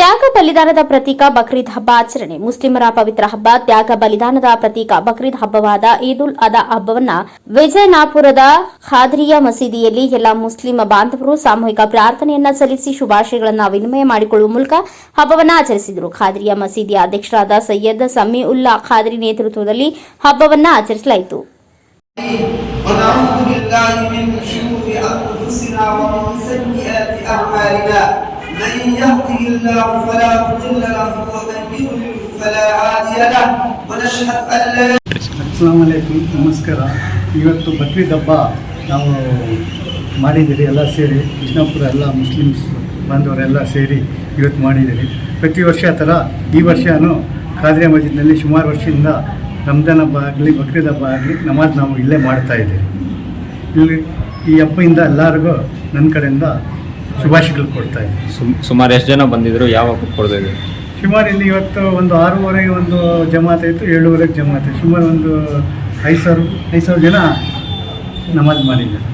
ತ್ಯಾಗ ಬಲಿದಾನದ ಪ್ರತೀಕ ಬಕ್ರೀದ್ ಹಬ್ಬ ಆಚರಣೆ. ಮುಸ್ಲಿಮರ ಪವಿತ್ರ ಹಬ್ಬ, ತ್ಯಾಗ ಬಲಿದಾನದ ಪ್ರತೀಕ ಬಕ್ರೀದ್ ಹಬ್ಬವಾದ ಈದ್ ಉಲ್ ಅದಾ ಹಬ್ಬವನ್ನು ವಿಜಯನಾಪುರದ ಖಾದ್ರಿಯಾ ಮಸೀದಿಯಲ್ಲಿ ಎಲ್ಲ ಮುಸ್ಲಿಂ ಬಾಂಧವರು ಸಾಮೂಹಿಕ ಪ್ರಾರ್ಥನೆಯನ್ನ ಸಲ್ಲಿಸಿ ಶುಭಾಶಯಗಳನ್ನು ವಿನಿಮಯ ಮಾಡಿಕೊಳ್ಳುವ ಮೂಲಕ ಹಬ್ಬವನ್ನ ಆಚರಿಸಿದರು. ಖಾದ್ರಿಯಾ ಮಸೀದಿಯ ಅಧ್ಯಕ್ಷರಾದ ಸೈಯದ್ ಸಮಿ ಉಲ್ಲಾ ಖಾದ್ರಿ ನೇತೃತ್ವದಲ್ಲಿ ಹಬ್ಬವನ್ನ ಆಚರಿಸಲಾಯಿತು. من شرور انفسنا ومن سيئات اعمالنا من يهده الله فلا مضل له ومن يضلل فلا هادي له ونشهد ان لا ಅಸ್ಲಾಂ ವಲೈಕುಮ್ ನಮಸ್ಕಾರ ಇವತ್ತು ಬಕ್ರೀದ್ ಹಬ್ಬ ನಾವು ಮಾಡಿದ್ದೀರಿ ಎಲ್ಲ ಸೇರಿ ವಿಷ್ಣುಪುರ ಎಲ್ಲ ಮುಸ್ಲಿಮ್ಸ್ ಬಾಂಧವರೆಲ್ಲ ಸೇರಿ ಇವತ್ತು ಮಾಡಿದ್ದೀರಿ ಪ್ರತಿ ವರ್ಷ ಥರ ಈ ವರ್ಷವೂ ಖಾದ್ರಿಯಾ ಮಸ್ಜಿದ್ನಲ್ಲಿ ಸುಮಾರು ವರ್ಷದಿಂದ ರಂಜಾನ್ ಹಬ್ಬ ಆಗಲಿ ಬಕ್ರೀದ್ ಹಬ್ಬ ಆಗಲಿ ನಮಾಜ್ ನಾವು ಇಲ್ಲೇ ಮಾಡ್ತಾ ಇದ್ದೀವಿ ಇಲ್ಲಿ ಈ ಹಬ್ಬದಿಂದ ಎಲ್ಲರಿಗೂ ನನ್ನ ಕಡೆಯಿಂದ ಶುಭಾಶಯಗಳು ಕೊಡ್ತಾ ಇದ್ದೀವಿ ಸುಮ್- ಸುಮಾರು ಎಷ್ಟು ಜನ ಬಂದಿದ್ರು ಯಾವಾಗ ಕೊಡ್ತಾ ಇದ್ರು? ಸುಮಾರು ಇಲ್ಲಿ ಇವತ್ತು ಒಂದು ಆರೂವರೆಗೆ ಒಂದು ಜಮಾತೆ ಇತ್ತು ಏಳುವರೆಗೆ ಜಮಾತೆ ಸುಮಾರು ಒಂದು ಐದು ಸಾವಿರ ಐದು ಸಾವಿರ ಜನ ನಮಾಜ್ ಮಾಡಿದ್ದಾರೆ.